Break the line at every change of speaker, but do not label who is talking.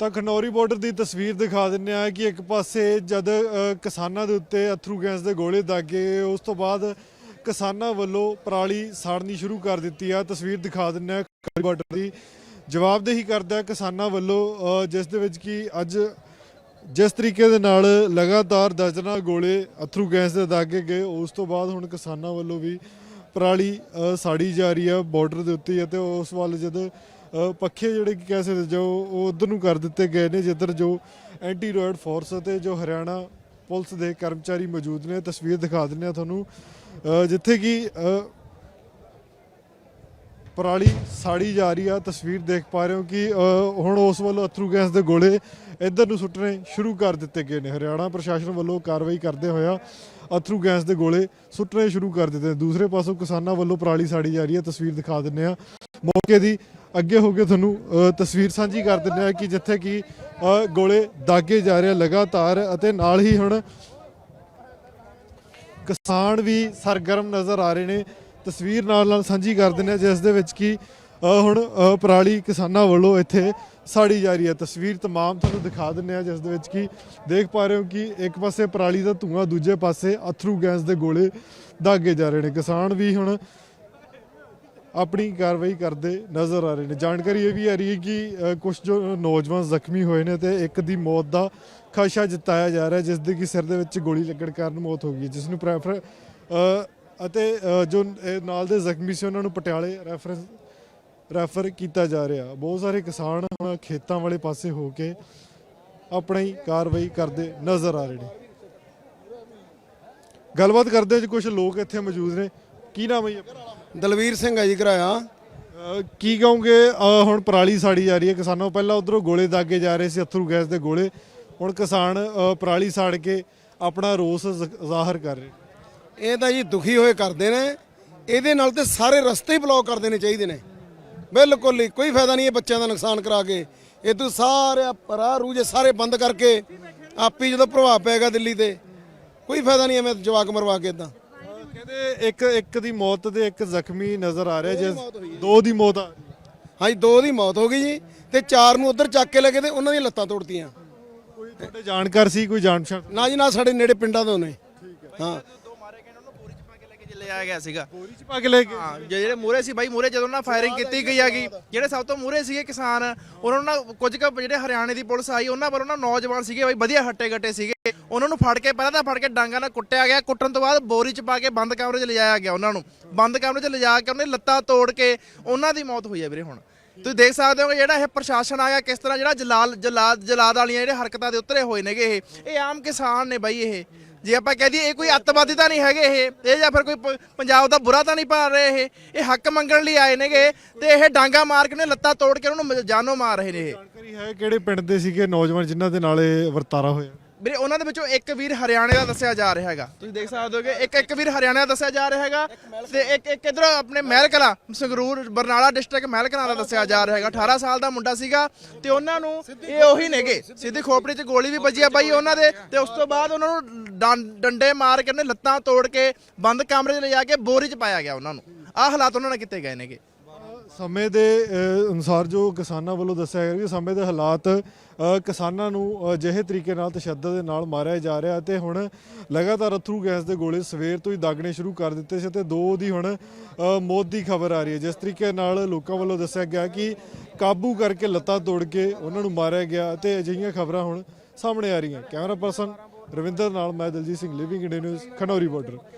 ਤਾਂ ਖਨੌਰੀ ਬਾਰਡਰ ਦੀ ਤਸਵੀਰ ਦਿਖਾ ਦਿੰਨੇ ਆ ਕਿ ਇੱਕ ਪਾਸੇ ਜਦ ਕਿਸਾਨਾਂ ਦੇ ਉੱਤੇ ਅਥਰੂ ਗੈਸ ਦੇ ਗੋਲੇ ਦਾਗੇ, ਉਸ ਤੋਂ ਬਾਅਦ ਕਿਸਾਨਾਂ ਵੱਲੋਂ ਪਰਾਲੀ ਸਾੜਨੀ ਸ਼ੁਰੂ ਕਰ ਦਿੱਤੀ ਆ। ਤਸਵੀਰ ਦਿਖਾ ਦਿੰਨੇ ਆ ਖਨੌਰੀ ਬਾਰਡਰ ਦੀ। ਜਵਾਬਦੇਹੀ ਕਰਦਾ ਕਿਸਾਨਾਂ ਵੱਲੋਂ ਜਿਸ ਦੇ ਵਿੱਚ ਕਿ ਅੱਜ ਜਿਸ ਤਰੀਕੇ ਦੇ ਨਾਲ ਲਗਾਤਾਰ ਦਰਜਨਾਂ ਗੋਲੇ ਅਥਰੂ ਗੈਸ ਦੇ ਦਾਗੇ ਗਏ, ਉਸ ਤੋਂ ਬਾਅਦ ਹੁਣ ਕਿਸਾਨਾਂ ਵੱਲੋਂ ਵੀ ਪਰਾਲੀ ਸਾੜੀ ਜਾ ਰਹੀ ਆ ਬਾਰਡਰ ਦੇ ਉੱਤੇ ਅਤੇ ਉਸ ਵੱਲ ਜਦ ਪੱਖੇ ਜਿਹੜੇ ਕਿ ਕਹਿ ਸਕਦੇ ਜੋ ਉਹ ਉਧਰ ਨੂੰ ਕਰ ਦਿੱਤੇ ਗਏ ਨੇ ਜਿੱਧਰ ਜੋ ਐਂਟੀ ਰੋਇਡ ਫੋਰਸ ਅਤੇ ਜੋ ਹਰਿਆਣਾ ਪੁਲਿਸ ਦੇ ਕਰਮਚਾਰੀ ਮੌਜੂਦ ਨੇ ਤਸਵੀਰ ਦਿਖਾ ਦਿੰਨੇ ਆ ਤੁਹਾਨੂੰ। ਅ, ਜਿੱਥੇ ਕਿ ਪਰਾਲੀ ਸਾੜੀ ਜਾ ਰਹੀ ਆ ਤਸਵੀਰ ਦੇਖ ਪਾ ਰਹੇ ਹੋ ਕਿ ਹੁਣ ਉਸ ਵੱਲੋਂ ਅਥਰੂ ਗੈਸ ਦੇ ਗੋਲੇ ਇੱਧਰ ਨੂੰ ਸੁੱਟਣੇ ਸ਼ੁਰੂ ਕਰ ਦਿੱਤੇ ਗਏ ਨੇ। ਹਰਿਆਣਾ ਪ੍ਰਸ਼ਾਸਨ ਵੱਲੋਂ ਕਾਰਵਾਈ ਕਰਦੇ ਹੋਇਆ ਅਥਰੂ ਗੈਸ ਦੇ ਗੋਲੇ ਸੁੱਟਣੇ ਸ਼ੁਰੂ ਕਰ ਦਿੱਤੇ ਨੇ। ਦੂਸਰੇ ਪਾਸੋਂ ਕਿਸਾਨਾਂ ਵੱਲੋਂ ਪਰਾਲੀ ਸਾੜੀ ਜਾ ਰਹੀ ਹੈ ਤਸਵੀਰ ਦਿਖਾ ਦਿੰਨੇ ਆ ਮੌਕੇ ਦੀ ਅੱਗੇ ਹੋ ਕੇ ਤੁਹਾਨੂੰ ਅ, ਤਸਵੀਰ ਸਾਂਝੀ ਕਰ ਦਿੰਦੇ ਆ ਕਿ ਜਿੱਥੇ ਕਿ ਗੋਲੇ ਦਾਗੇ ਜਾ ਰਹੇ ਆ ਲਗਾਤਾਰ ਅਤੇ ਨਾਲ ਹੀ ਹੁਣ ਕਿਸਾਨ ਵੀ ਸਰਗਰਮ ਨਜ਼ਰ ਆ ਰਹੇ ਨੇ। ਤਸਵੀਰ ਨਾਲ ਨਾਲ ਸਾਂਝੀ ਕਰ ਦਿੰਦੇ ਹਾਂ ਜਿਸ ਦੇ ਵਿੱਚ ਕਿ ਹੁਣ ਪਰਾਲੀ ਕਿਸਾਨਾਂ ਵੱਲੋਂ ਇੱਥੇ ਸਾੜੀ ਜਾ ਰਹੀ ਹੈ। ਤਸਵੀਰ ਤਮਾਮ ਤੁਹਾਨੂੰ ਦਿਖਾ ਦਿੰਦੇ ਆ ਜਿਸ ਦੇ ਵਿੱਚ ਕਿ ਦੇਖ ਪਾ ਰਹੇ ਹੋ ਕਿ ਇੱਕ ਪਾਸੇ ਪਰਾਲੀ ਦਾ ਧੂਆਂ ਦੂਜੇ ਪਾਸੇ ਅਥਰੂ ਗੈਸ ਦੇ ਗੋਲੇ ਦਾਗੇ ਜਾ ਰਹੇ ਨੇ। ਕਿਸਾਨ ਵੀ ਹੁਣ ਆਪਣੀ ਕਾਰਵਾਈ ਕਰਦੇ ਨਜ਼ਰ ਆ ਰਹੇ ਨੇ। ਜਾਣਕਾਰੀ ਇਹ ਵੀ ਆ ਰਹੀ ਹੈ ਕਿ ਕੁਝ ਜੋ ਨੌਜਵਾਨ ਜ਼ਖਮੀ ਹੋਏ ਨੇ ਤੇ ਇੱਕ ਦੀ ਮੌਤ ਦਾ ਖਸ਼ਾ ਜਤਾਇਆ ਜਾ ਰਿਹਾ ਜਿਸ ਦੇ ਕਿ ਸਿਰ ਦੇ ਵਿੱਚ ਗੋਲੀ ਲੱਗਣ ਕਾਰਨ ਮੌਤ ਹੋ ਗਈ ਹੈ, ਜਿਸ ਨੂੰ ਪ੍ਰੈਫਰ ਅਤੇ ਜੋ ਨਾਲ ਦੇ ਜ਼ਖਮੀ ਸੀ ਉਹਨਾਂ ਨੂੰ ਪਟਿਆਲੇ ਰੈਫਰੈਂਸ ਰੈਫਰ ਕੀਤਾ ਜਾ ਰਿਹਾ। ਬਹੁਤ ਸਾਰੇ ਕਿਸਾਨ ਖੇਤਾਂ ਵਾਲੇ ਪਾਸੇ ਹੋ ਕੇ ਆਪਣੀ ਕਾਰਵਾਈ ਕਰਦੇ ਨਜ਼ਰ ਆ ਰਹੇ ਨੇ। ਗੱਲਬਾਤ ਕਰਦੇ ਜੀ ਕੁਝ ਲੋਕ ਇੱਥੇ ਮੌਜੂਦ ਨੇ। ਕੀ ਨਾਮ ਹੈ
ਦਲਵੀਰ ਸਿੰਘ ਹੈ ਜੀ ਘਰਾਇਆ
ਅਹ ਕੀ ਕਹੋਗੇ? ਅਹ ਹੁਣ ਪਰਾਲੀ ਸਾੜੀ ਜਾ ਰਹੀ ਹੈ ਕਿਸਾਨੋਂ। ਪਹਿਲਾਂ ਉਧਰੋਂ ਗੋਲੇ ਦਾਗੇ ਜਾ ਰਹੇ ਸੀ ਅਥਰੂ ਗੈਸ ਦੇ ਗੋਲੇ। ਹੁਣ ਕਿਸਾਨ ਅਹ ਪਰਾਲੀ ਸਾੜ ਕੇ ਆਪਣਾ ਰੋਸ ਜ਼- ਜ਼ਾਹਰ ਕਰ ਰਹੇ
ਇਹ ਤਾਂ ਜੀ ਦੁਖੀ ਹੋਏ ਕਰਦੇ ਨੇ। ਇਹਦੇ ਨਾਲ ਤੇ ਸਾਰੇ ਰਸਤੇ ਹੀ ਬਲੌਕ ਕਰ ਦੇਣੇ ਚਾਹੀਦੇ ਨੇ। ਬਿਲਕੁਲ ਹੀ ਕੋਈ ਫਾਇਦਾ ਨਹੀਂ ਇਹ ਬੱਚਿਆਂ ਦਾ ਨੁਕਸਾਨ ਕਰਾ ਕੇ। ਇਹ ਤੋਂ ਸਾਰੇ ਪਰਾ ਰੂਜੇ ਸਾਰੇ ਬੰਦ ਕਰਕੇ ਆਪੀ ਜਦੋਂ ਪ੍ਰਭਾਵ ਪਏਗਾ ਦਿੱਲੀ ਤੇ। ਕੋਈ ਫਾਇਦਾ ਨਹੀਂ ਐਵੇਂ ਜਵਾਕ ਮਰਵਾ ਕੇ ਇਦਾਂ
ਕਹਿੰਦੇ ਇੱਕ ਇੱਕ ਦੀ ਮੌਤ ਤੇ ਇੱਕ ਜ਼ਖਮੀ ਨਜ਼ਰ ਆ ਰਿਹਾ ਜਿਸ ਦੋ ਦੀ ਮੌਤ ਆ
ਹਾਂਜੀ ਦੋ ਦੀ ਮੌਤ ਹੋ ਗਈ ਜੀ ਤੇ ਚਾਰ ਨੂੰ ਉਧਰ ਚੱਕ ਕੇ ਲੱਗੇ ਤੇ ਉਹਨਾਂ ਦੀਆਂ ਲੱਤਾਂ ਤੋੜਤੀਆਂ।
ਕੋਈ ਤੁਹਾਡੇ ਜਾਣਕਾਰ ਸੀ ਕੋਈ ਜਾਣ ਪਛਾਣ
ਨਾ ਜੀ ਨਾ ਸਾਡੇ ਨੇੜੇ ਪਿੰਡਾਂ ਤੋਂ ਨੇ। ਹਾਂ।
ਪਾ ਕੇ ਲੈ ਕੇ ਜੇ ਲਿਆਇਆ ਗਿਆ ਸੀਗਾ।
ਗੋਲੀ ਚ ਪਾ ਕੇ ਲੈ ਕੇ
ਹਾਂ ਜੇ ਜਿਹੜੇ ਮੂਰੇ ਸੀ ਬਾਈ ਮੂਰੇ ਜਦੋਂ ਨਾ ਫਾਇਰਿੰਗ ਕੀਤੀ ਗਈ ਹੈਗੀ ਜਿਹੜੇ ਸਭ ਤੋਂ ਮੂਰੇ ਸੀਗੇ ਕਿਸਾਨ ਉਹਨਾਂ ਨੂੰ ਨਾ ਕੁਝ ਕੁ ਜਿਹੜੇ ਹਰਿਆਣੇ ਦੀ ਪੁਲਿਸ ਆਈ ਉਹਨਾਂ ਵੱਲੋਂ ਨਾ ਨੌਜਵਾਨ ਸੀਗੇ ਬਾਈ ਵਧੀਆ ਹੱਟੇ ਗੱਟੇ ਸੀਗੇ। ਉਹਨਾਂ ਨੂੰ ਫੜ ਕੇ ਪਹਿਲਾਂ ਤਾਂ ਫੜ ਕੇ ਡਾਂਗਾ ਨਾਲ ਕੁੱਟਿਆ ਗਿਆ ਕੁੱਟਣ ਤੋਂ ਬਾਅਦ ਬੋਰੀ ਚ ਪਾ ਕੇ ਬੰਦ ਕਮਰੇ 'ਚ ਲਿਜਾਇਆ ਗਿਆ ਉਹਨਾਂ ਨੂੰ। ਬੰਦ ਕਮਰੇ 'ਚ ਲਿਜਾ ਕੇ ਉਹਨੇ ਲੱਤਾਂ ਤੋੜ ਕੇ ਉਹਨਾਂ ਦੀ ਮੌਤ ਹੋਈ ਹੈ ਵੀਰੇ ਹੁਣ। ਤੁਸੀਂ ਦੇਖ ਸਕਦੇ ਹੋ ਕਿ ਜਿਹੜਾ ਇਹ ਪ੍ਰਸ਼ਾਸਨ ਆਇਆ ਕਿਸ ਤਰ੍ਹਾਂ ਜਿਹੜਾ ਜਲਾਲ ਜਲਾਦ ਜਲਾਦ ਵਾਲੀਆਂ ਜਿਹੜੇ ਹਰਕਤਾਂ ਦੇ ਉਤਰੇ ਹੋਏ ਨੇਗੇ ਇਹ। ਇਹ ਆਮ ਕਿਸਾਨ ਨੇ ਬਾਈ ਇਹ। ਜੇ ਆਪਾਂ ਕਹਿ ਦਈਏ ਇਹ ਕੋਈ ਅੱਤਵਾਦੀ ਤਾਂ ਨਹੀਂ ਹੈਗੇ ਇਹ ਇਹ ਜਾਂ ਫਿਰ ਕੋਈ ਪ- ਪੰਜਾਬ ਦਾ ਬੁਰਾ ਤਾਂ ਨਹੀਂ ਭਾਲ ਰਹੇ ਇਹ ਇਹ ਹੱਕ ਮੰਗਣ ਲਈ ਆਏ ਨੇਗੇ ਤੇ ਇਹ ਡਾਂਗਾ ਮਾਰ ਕੇ ਨੇ ਲੱਤਾਂ ਤੋੜ ਕੇ ਉਹਨੂੰ ਮ- ਜਾਨੋਂ ਮਾਰ ਰਹੇ ਨੇ ਇਹ।
ਜਾਣਕਾਰੀ ਹੈ ਕਿਹੜੇ ਪਿੰਡ ਦੇ ਸੀਗੇ ਨੌਜਵਾਨ ਜਿਨ੍ਹਾਂ ਦੇ ਨਾਲ ਇਹ ਵਰਤਾਰਾ ਹੋਇਆ?
ਵੀਰੇ, ਉਹਨਾਂ ਦੇ ਵਿੱਚੋਂ ਇੱਕ ਵੀਰ ਹਰਿਆਣੇ ਦਾ ਦੱਸਿਆ ਜਾ ਰਿਹਾ ਹੈਗਾ। ਤੁਸੀਂ ਦੇਖ ਸਕਦੇ ਹੋ ਕਿ ਇੱਕ ਇੱਕ ਵੀਰ ਹਰਿਆਣੇ ਦਾ ਦੱਸਿਆ ਜਾ ਰਿਹਾ ਹੈਗਾ ਤੇ ਇੱਕ ਇੱਕ ਇਧਰ ਆਪਣੇ ਮਹਿਲ ਕਲਾਂ ਸੰਗਰੂਰ, ਬਰਨਾਲਾ ਡਿਸਟ੍ਰਿਕਟ ਮਹਿਲ ਕਲਾਂ ਦਾ ਦੱਸਿਆ ਜਾ ਰਿਹਾ ਹੈਗਾ। 18 ਸਾਲ ਦਾ ਮੁੰਡਾ ਸੀਗਾ ਤੇ ਉਹਨਾਂ ਨੂੰ ਇਹ ਉਹੀ ਨੇਗੇ। ਸਿੱਧੀ ਖੋਪੜੀ 'ਚ ਗੋਲੀ ਵੀ ਵੱਜੀ ਆ ਬਾਈ ਉਹਨਾਂ ਦੇ ਤੇ ਉਸ ਤੋਂ ਬਾਅਦ ਉਹਨਾਂ ਨੂੰ ਡੰ- ਡੰਡੇ ਮਾਰ ਕੇ ਉਹਨੇ ਲੱਤਾਂ ਤੋੜ ਕੇ ਬੰਦ ਕਮਰੇ 'ਚ ਲਿਜਾ ਕੇ ਬੋਰੀ 'ਚ ਪਾਇਆ ਗਿਆ ਉਹਨਾਂ ਨੂੰ। ਆਹ ਹਾਲਾਤ ਉਹਨਾਂ ਨਾਲ ਕੀਤੇ ਗਏ ਨੇਗੇ।
ਸਮੇਂ ਦੇ ਅਨੁਸਾਰ ਜੋ ਕਿਸਾਨਾਂ ਵੱਲੋਂ ਦੱਸਿਆ ਗਿਆ ਕਿ ਸਮੇਂ ਦੇ ਹਾਲਾਤ ਕਿਸਾਨਾਂ ਨੂੰ ਅਜਿਹੇ ਤਰੀਕੇ ਨਾਲ ਤਸ਼ੱਦਦ ਦੇ ਨਾਲ ਮਾਰਿਆ ਜਾ ਰਿਹਾ ਤੇ ਹੁਣ ਲਗਾਤਾਰ ਅਥਰੂ ਗੈਸ ਦੇ ਗੋਲੇ ਸਵੇਰ ਤੋਂ ਹੀ ਦਾਗਣੇ ਸ਼ੁਰੂ ਕਰ ਦਿੱਤੇ ਸੀ ਤੇ ਦੋ ਦੀ ਹੁਣ ਮੌਤ ਦੀ ਖਬਰ ਆ ਰਹੀ ਹੈ। ਜਿਸ ਤਰੀਕੇ ਨਾਲ ਲੋਕਾਂ ਵੱਲੋਂ ਦੱਸਿਆ ਗਿਆ ਕਿ ਕਾਬੂ ਕਰਕੇ ਲੱਤਾਂ ਤੋੜ ਕੇ ਉਹਨਾਂ ਨੂੰ ਮਾਰਿਆ ਗਿਆ ਤੇ ਅਜਿਹੀਆਂ ਖਬਰਾਂ ਹੁਣ ਸਾਹਮਣੇ ਆ ਰਹੀਆਂ। ਕੈਮਰਾ ਪਰਸਨ ਰਵਿੰਦਰ ਨਾਲ ਮੈਂ Daljit Singh living India news Khanauri border.